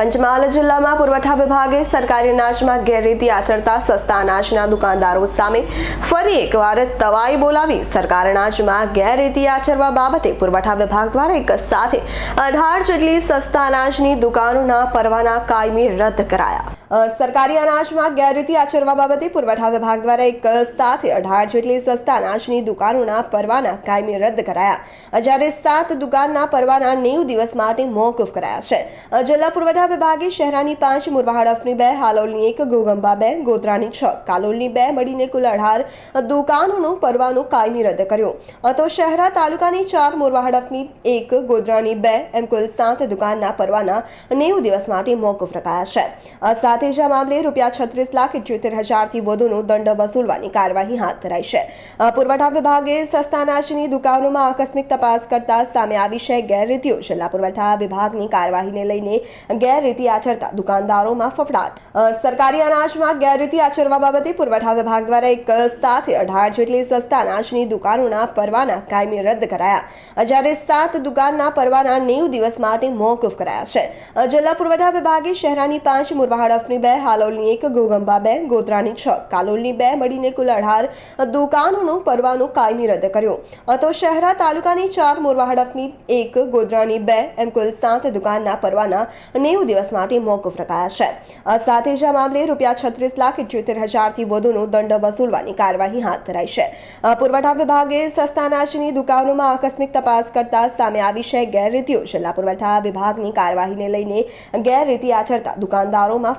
પંચમહાલ જિલ્લામાં પુરવઠા વિભાગે સરકારી અનાજમાં ગેરરીતિ આચરતા સસ્તા અનાજના દુકાનદારો સામે ફરી એકવાર તવાઈ બોલાવી સરકાર અનાજમાં ગેરરીતિ આચરવા બાબતે પુરવઠા વિભાગ દ્વારા એક સાથે અઢાર જેટલી સસ્તા અનાજની દુકાનોના પરવાના કાયમી રદ કરાયા. સરકારી અનાજમાં ગેરરીતિ આચરવા બાબતે પુરવઠા વિભાગ દ્વારા એક સાથે અઢાર જેટલી સસ્તા અનાજની દુકાનોના પરવાના કાયમી રદ કરાયા. જ્યારે સાત દુકાનના પરવાના નેવું દિવસ માટે મોકૂફ કરાયા છે. જિલ્લા પુરવઠા વિભાગે શહેરાની પાંચ મુરવાહડફની બે, હાલોલની એક, ગોગંબા બે, ગોધરાની છ, કાલોલની બે મળીને કુલ અઢાર દુકાનોનું પરવાનું કાયમી રદ કર્યું. તો શહેરા તાલુકાની ચાર મુરવાહડફની એક, ગોધરાની બે એમ કુલ સાત દુકાનના પરવાના નેવું દિવસ માટે મોકૂફ રખાયા છે. આ સાથે મામલે રૂપિયા છત્રીસ લાખ ઇઠ્યોતેર હજારથી વધુનો દંડ વસૂલવાની કાર્યવાહી હાથ ધરાઈ છે. પુરવઠા વિભાગે સસ્તા દુકાનોમાં આકસ્મિક તપાસ કરતા સામે આવી છે ગેરરીતિઓ. જિલ્લા પુરવઠા વિભાગની કાર્યવાહીને લઈને ગેરરીતિ આચરતા દુકાનદારોમાં ફફડાટ. સરકારી અનાજમાં ગેરરીતિ આચરવા બાબતે પુરવઠા વિભાગ દ્વારા એક સાથે અઢાર જેટલી સસ્તા અનાજની દુકાનોના પરવાના કાયમી રદ કરાયા. જ્યારે સાત દુકાનના પરવાના નેવ દિવસ માટે મોકૂફ કરાયા છે. જિલ્લા પુરવઠા વિભાગે શહેરાની પાંચ મુરવાહડફની બે, હાલોલની એક, ગોગંબા બે, ગોધરાની છ. કાલોલની બે મળીને કુલ અઢાર દુકાનોનું પરવાનું કાયમી રદ કર્યું. તો શહેરા તાલુકાની ચાર મોરવા એક, ગોધરાની બે, એમ કુલ સાત દુકાનના પરવાના નેવું દિવસ માટે મોકૂફ રખાયા છે. આ સાથે જ આ મામલે રૂપિયા છત્રીસ લાખ ઇઠ્યોતેર હજારથી વધુનો દંડ વસૂલવાની કાર્યવાહી હાથ ધરાઈ છે. પુરવઠા વિભાગે સસ્તા અનાજની દુકાનોમાં આકસ્મિક તપાસ કરતા સામે આવી છે ગેરરીતિઓ. જિલ્લા પુરવઠા વિભાગની કાર્યવાહીને લઈને ગેરરીતિ આચરતા દુકાનદારોમાં